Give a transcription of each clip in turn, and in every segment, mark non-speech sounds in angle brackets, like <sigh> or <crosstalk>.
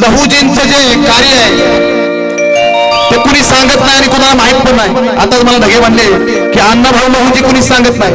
लहुजींचं जे कार्य आहे ते कुणी सांगत नाही आणि कुणाला माहीत पण नाही. आता मला ढगे म्हणले की अण्णा भाऊ लहुजी कुणी सांगत नाही.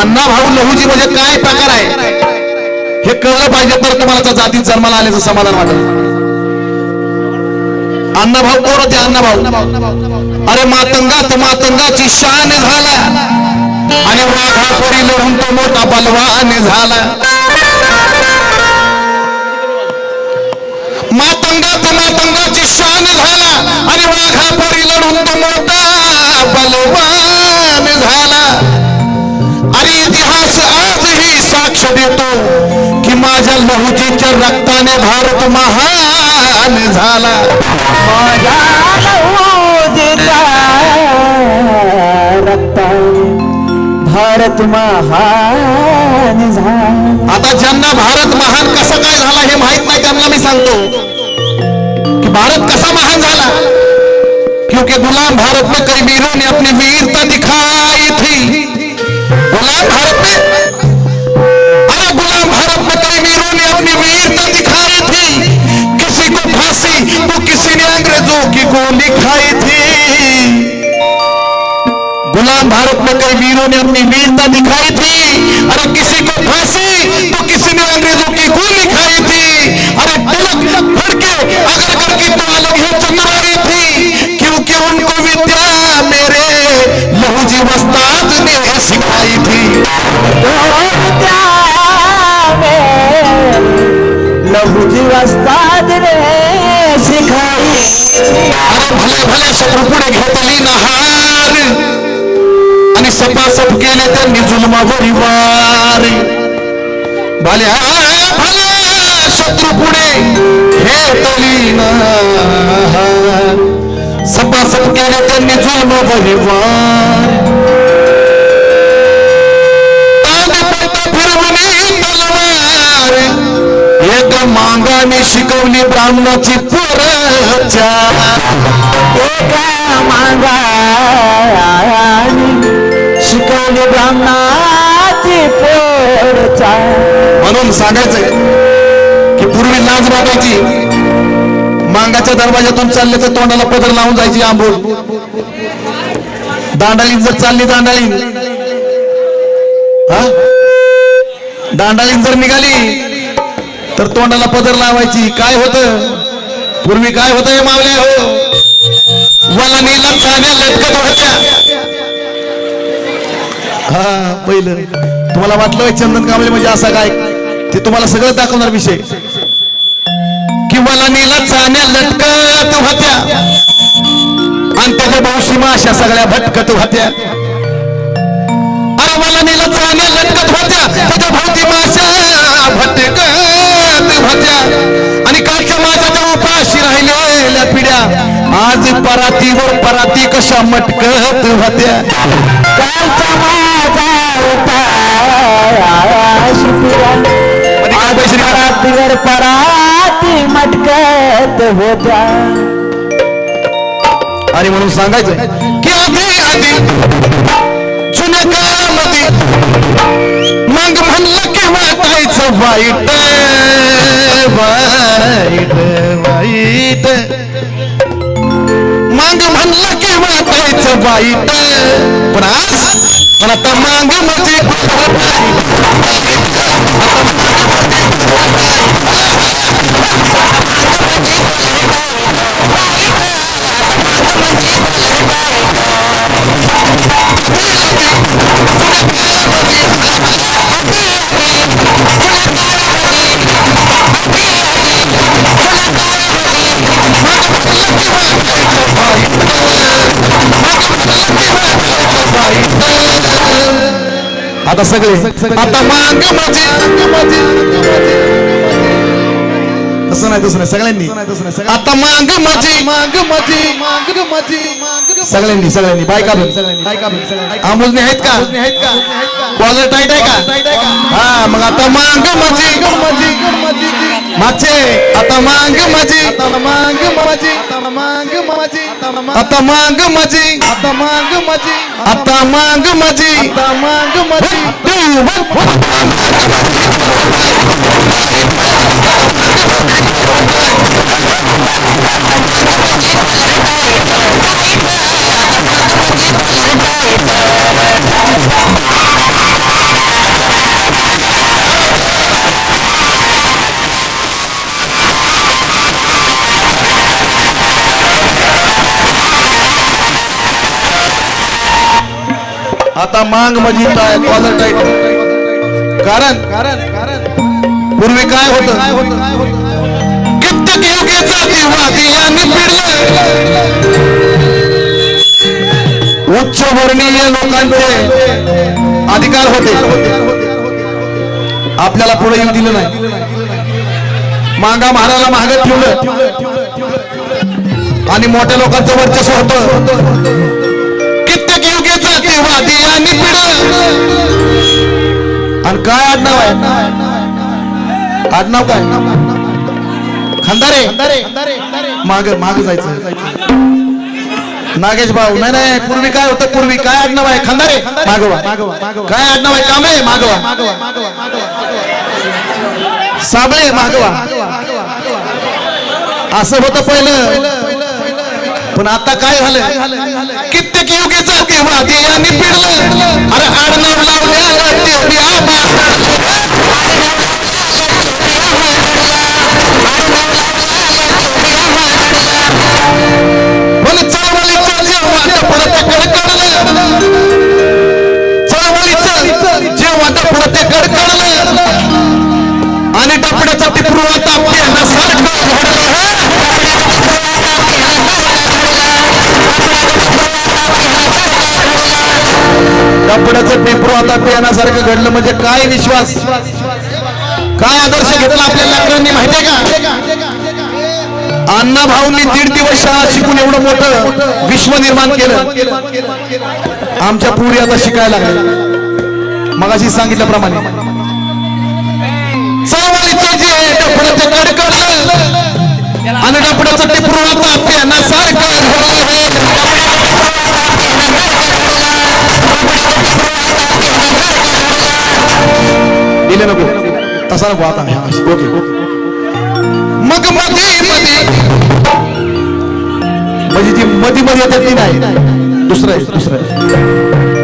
अण्णा भाऊ लहुजी म्हणजे काय प्रकार आहे हे कळलं पाहिजे तर तुम्हाला त्या जातीत जन्माला आल्याचं समाधान वाटत अण्णा भाऊ कोण होते? अण्णा भाऊ अरे मातंगात मातंगाची शान झाला आणि वाघापुरी लढून तो मोठा बलवान झाला. मातंगात मातंगाची शान झाला. आणि वाघापुरी लढून तो मोठा बलवान झाला. आणि इतिहास आजही साक्ष देतो की माझ्या लहुजीच्या रक्ताने भारत महान झाला. माझ्या रक्ताने भारत महान झाला. आता ज्यांना भारत महान कसा काय झाला हे माहीत नाही त्यांना मी सांगतो. भारत कसा महान झाला। क्योंकि गुलाम भारत में कई वीरों ने अपनी वीरता दिखाई थी। गुलाम भारत में, अरे गुलाम भारत में कई वीरों ने अपनी वीरता दिखाई थी। किसी को फांसी तो किसी ने अंग्रेज़ों की गोली खाई थी। गुलाम भारत में कई वीरों ने अपनी वीरता दिखाई थी। अरे किसी को फांसी तो किसी ने अंग्रेज़ों की गोली खाई थी। अरे तिलक फड़के अगर कर की तो अलग ही चंद्रवारी थी क्योंकि उनको विद्या मेरे लहूजी वस्ताद ने सिखाई थी। लहुजी वस्ताद रे शिखाई अरे भले भले शत्रू पुढे घेतली नहार आणि सपासप केले त्यांनी जुलमावरी वार भल्या भल्या शत्रू पुढे घेतली नहार सपासप केले त्यांनी जुलमावरी वार एक मांगाने शिकवली ब्राह्मणाची पुरच्या. एका मांगा. शिकवली ब्राह्मणाची पोरचा म्हणून सांगायचंय की पूर्वी लाज वाटायची. मांगाच्या दरवाजातून चालले तर तोंडाला पदर लावून जायची आंबोल दांडालीन जर चालली दांडालीन हा? दांडालीन जर निघाली तर तोंडाला पदर लावायची. काय होत? पूर्वी काय होत हे मावल्या हो? मला नीला लटकत होत्या. हा पहिलं. तुम्हाला वाटलं चंदन कांबळे म्हणजे असा काय? ते तुम्हाला सगळं दाखवणार विषय. कि मला नीला चाण्या लटकत होत्या. आणि त्याच्या भावशी अशा सगळ्या भटकत होत्या. अरे मला नीला चाण्या लटकत होत्या. त्याच्या भोवती माशा भटकत होत्या. आणि कालच्या माझ्या आज परातीवर पराती कशा मटकत होत्या? निघाले? परातीवर पराती मटकत होत्या. आणि म्हणून सांगायचं की आधी आधी जुन्या काळामध्ये मग म्हणलं की वाटायचं वाईट वाईट वाईट मग म्हणलं की वाटायचं वाईट पण आज पण आता मांग म्हणजे आता सगळे आता मांग म्हणजे तसं नाही तसं नाही सगळ्यांनी. आता मांग माझी मांग माझी मांग माझी सगळ्यांनी सगळ्यांनी. बायका पण आमुजने आहेत का? आहेत का? कॉलर टाईट आहे का? हा मग आता मांग माझी मांग माझी मांग माझी मांग माझी आता मांग माझी आता मांग माझी आता मांग माझी आता मांग आता मांग माझी कॉलर टाईट कारण कारण कारण पूर्वी काय होत? काय होतं काय होतं कित्येक योगीचा जातीवादी उच्च वर्णीय लोकांचे अधिकार होते. आपल्याला पुढे येऊ दिलं नाही. मांगा महाराला महाग ठेवलं. आणि मोठ्या लोकांचं वर्चस्व होतं. जातीवादी यांनी आणि काय आडनाव आहे? आडनाव काय? खंदारे. माग माग जायचं. नागेश भाऊ नाही नाही पूर्वी काय होतं? पूर्वी काय आडनाव आहे? खंदारे. मागवा. काय आडनाव आहे? कांबळे मागवा. साबळे मागवा. असं होतं पहिलं. पण आता काय झालं? कित्येक अरे जाती वादी यांनी पिडलं. अरे आडनाव लावल्या डपड्याचं घडलं म्हणजे काय विश्वास? काय आदर्श घेतला आपल्या लेकरांनी माहितीये का? अण्णा भाऊंनी दीड दिवस शाळा शिकून एवढं मोठं विश्व निर्माण केलं. आमच्या पुरी आता शिकायला लागले मगाशी सांगितल्याप्रमाणे. चळवळीचं जे डफडं ते कडकडलं आणि डफड्याचं टिपरू आता सारखं पहिले नको. तसा नको आता. ओके. मग मध्ये मध्ये? म्हणजे जी मध्ये मध्ये येतात ती नाही. दुसरं आहे दुसरं आहे.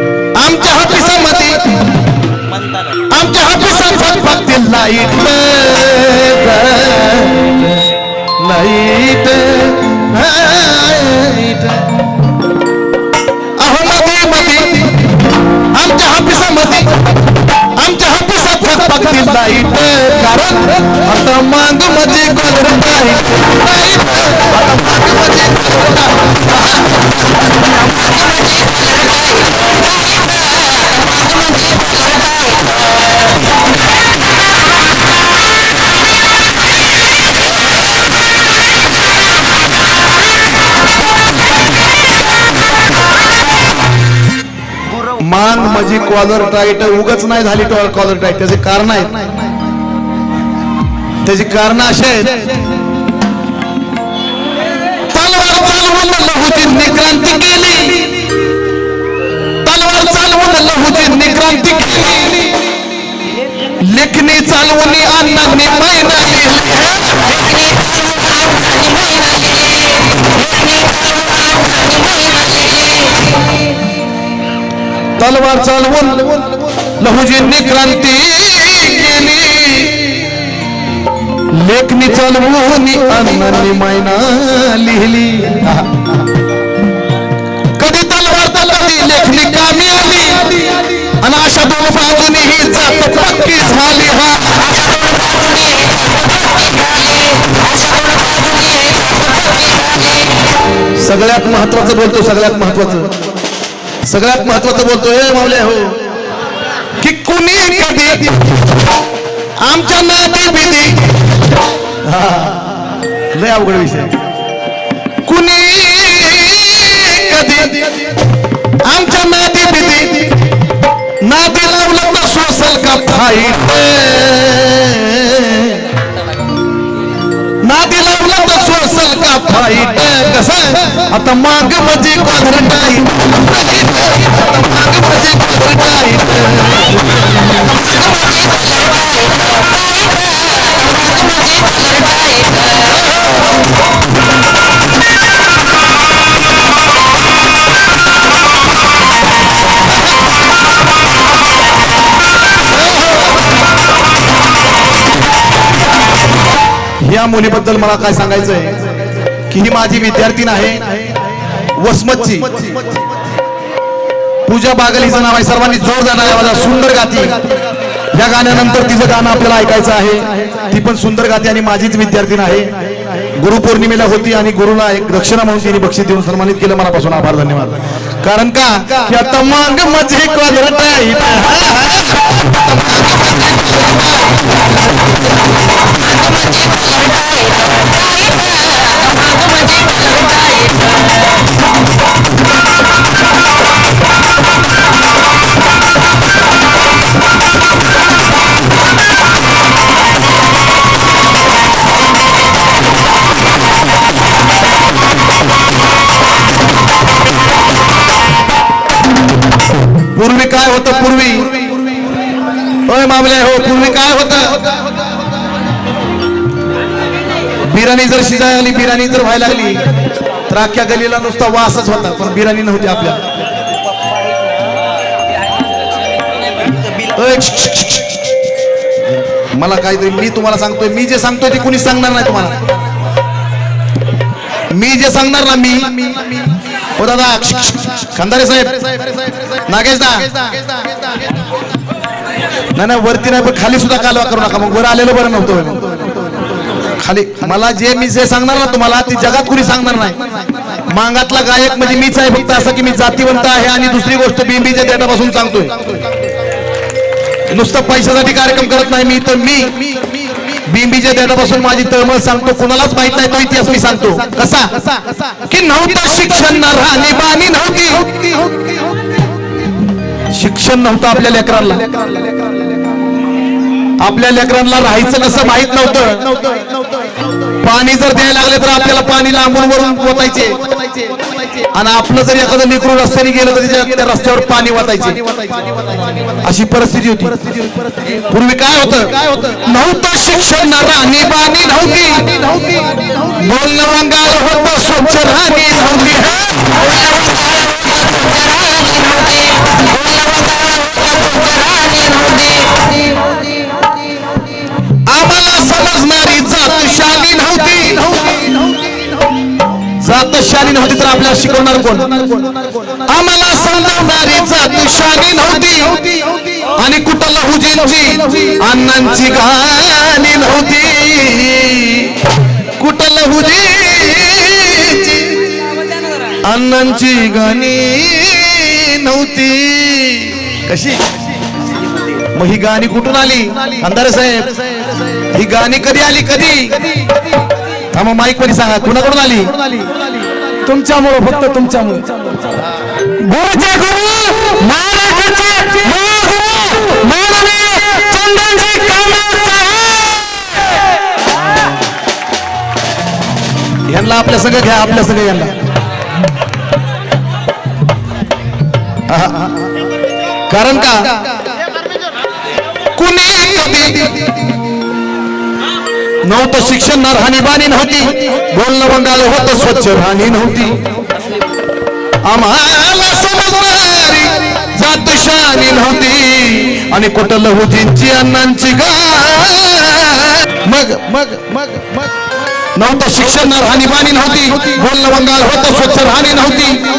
माझी कॉलर टाईट उगच नाही झाली कॉलर टाईट त्याचे कारण आहेत. त्याची कारण असे आहेत. तलवार चालवून लहूची निक्रांती केली. तलवार चालवून लहूची निक्रांती केली. लेखणी चालवून अण्णांनी मैना तलवार चालवून लहुजींनी क्रांती केली. लेखनी चालवून अण्णांनी मैना लिहिली. कधी तलवार तर कधी लेखनी कामी आली. आणि अशा दोन बाजूनी ही जात पक्की झाली. हा. सगळ्यात महत्वाचं बोलतो सगळ्यात महत्वाचं सगळ्यात महत्वाचं बोलतोय मावले हो. की कुणी कधी आमच्या नाती बिधी लय अवघड विषय. कुणी कधी आमच्या नाती बिधी नाती लावलं तर सोसल का फाईट नादी लावला तर सोसल का फाईट कसं आता माग म्हणजे क्वादर या मुलीबद्दल मला काय सांगायचं आहे की ही माझी विद्यार्थीन आहे वसमतची. पूजा बागलीचं नाव आहे. सर्वांनी जोर जाणार माझा सुंदर गाती. या गाण्यानंतर तिचं गाणं आपल्याला ऐकायचं आहे. ती पण सुंदर गाती आणि माझीच विद्यार्थीन आहे गुरुपौर्णिमेला होती आणि गुरुला एक दक्षिणा म्हणून तिने बक्षीस देऊन सन्मानित केलं. मनापासून आभार धन्यवाद. कारण का? की आता मांग माझे पूर्वी काय होतं पूर्वी? होय मामले हो पूर्वी काय होतं? बिर्याणी जर शिजाय आली बिर्याणी जर व्हायला लागली तर अख्ख्या गलीला नुसता वासच होता पण बिर्याणी नव्हती आपल्या मला काहीतरी मी तुम्हाला सांगतोय मी जे सांगतोय ते कुणी सांगणार नाही तुम्हाला. मी जे सांगणार ना मी. हो दादा श्श, खंदारे साहेब. नागेश दा. नाही नाही वरती नाही पण खाली सुद्धा कालवा करू नका. मग वर आलेलं बरं नव्हतं. मग. खाली. मला जे मी जे सांगणार ना तुम्हाला ती जगात कुणी सांगणार नाही. मांगातला गायक म्हणजे मीच आहे फक्त असं की मी जातीवंत आहे आणि दुसरी गोष्ट बिंबीच्या देण्यापासून सांगतोय. नुसतं पैशासाठी कार्यक्रम करत नाही मी तर मी बिंबीच्या देण्यापासून माझी तळमळ सांगतो कुणालाच माहीत नाही तो इतिहास मी सांगतो. कसा? की नव्हतं शिक्षण नव्हती. शिक्षण नव्हतं आपल्या लेकरांना. आपल्या लेकरांना राहायचं कसं माहीत नव्हतं. पाणी जर द्यायला लागले तर आपल्याला पाणी लांबून वरून ओतायचे. आणि आपलं जर एखादं लेकरू रस्त्याने गेलं तर त्या रस्त्यावर पाणी वाचायचे अशी परिस्थिती होती. पूर्वी काय होतं? काय होतं नव्हतं शिक्षण राणी बाणी नव्हती. बोलणं वंगाल होतं स्वच्छ राणी नव्हती. नव्हती तर आपल्याला शिकवणार कोण? आम्हाला समजवणारी जातशाली नव्हती आणि कुठं लहुजींची अण्णांची गाणी नव्हती कुठं लहुजींची अण्णांची गाणी नव्हती. कशी? मग ही गाणी कुठून आली? अंधारे साहेब. ही गाणी कधी आली? कधी? थांबा माईकमध्ये सांगा. कुणाकडून आली? तुमच्यामुळे फक्त तुमच्यामुळे गुरुचे गुरु महाराष्ट्राचे महागुरु माननीय चंदनजी कामत यांना आपल्या सगळं घ्या आपल्या सगळं यांना. कारण का? कुणी कधी नव्हतं शिक्षण ना राहणीबाणी नव्हती. बोलणं बंगाल होतं स्वच्छ राहणी नव्हती. आम्हाला समजणारी जातशानी नव्हती. आणि कुठं लहुजींची अण्णांची गा मग मग मग मग. नव्हतं शिक्षण ना राहणीबाणी नव्हती. बोलणं बंगाल होतं स्वच्छ राहणी नव्हती.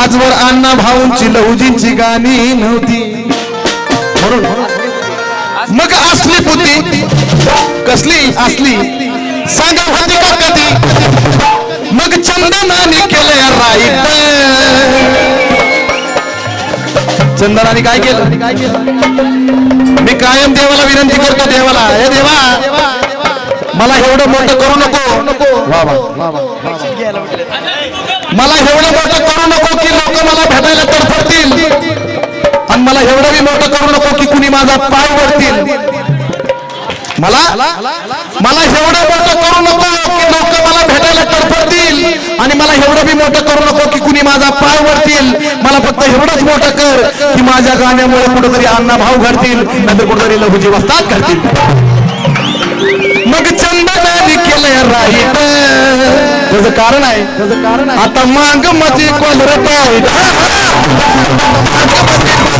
आजवर अण्णा भाऊंची लहुजींची गाणी नव्हती. म्हणून मग असली बुद्धी. कसली असली? सांगा होती का कधी? मग चंदनाने केले राईट चंदनाने काय केलं? मी कायम देवाला विनंती करतो देवाला. हे देवा मला एवढं मोठं करू नको. वा वा. मला एवढं मोठं करू नको की लोक मला भेटायला तडफडतील. मला एवढं बी मोठं करू नको की कुणी माझा पाय वरतील. मला मला एवढं मोठं करू नको की लोक मला भेटायला तडफडतील. आणि मला एवढं बी मोठं करू नको की कुणी माझा पाय वरतील. मला फक्त एवढंच मोठं कर की माझ्या गाण्यामुळे कुठेतरी अण्णा भाव घडतील नाहीतर कुठेतरी लघुजी वस्तात घडतील. मग चंदनाने केलंय राहील. त्याचं कारण आहे त्याचं कारण आहे आता मांग माझी कोलरट मांग <laughs>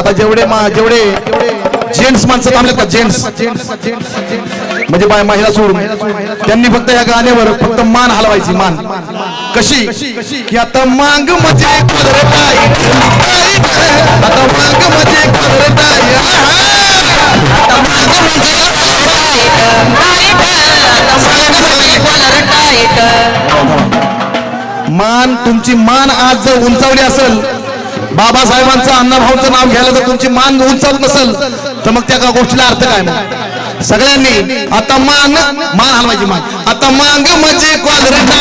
आता जेवढे मा जेवढे जेंट्स माणसं थांबलेत का? जेंट्स. म्हणजे बाय महिला सोडून. त्यांनी फक्त या गाण्यावर फक्त मान हलवायची मान. कशी? की आता मांग मजे करताय. आता मांग करताय. आता मांग मान तुमची मान आज जर उंचावली असेल बाबासाहेबांचं अण्णाभाऊचं नाव घ्यायला जर तुमची मान उंचावत नसेल तर मग त्या गोष्टीला अर्थ काय मग? सगळ्यांनी आता मान मान हलवायची मान. आता मांग म्हणजे कॉलर आता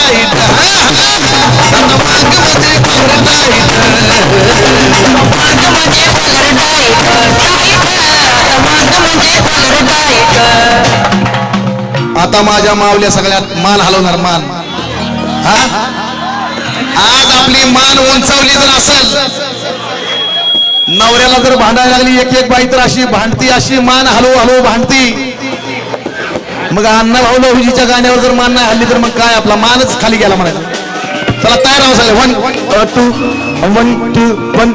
मांग म्हणजे कॉलर आता माझ्या मावल्या सगळ्यात मान हलवणार मान. हा? आज आपली मान उंचावली जर असेल नवऱ्याला जर भांडायला लागली एक एक बाई तर अशी भांडती अशी मान हलो हलो भांडती. मग अण्णा भाऊ लहुजीच्या गाण्यावर जर मान नाही हल्ली तर मग काय? आपला मानच खाली गेला म्हणायला चला तयार राहा सगळे. One two one two one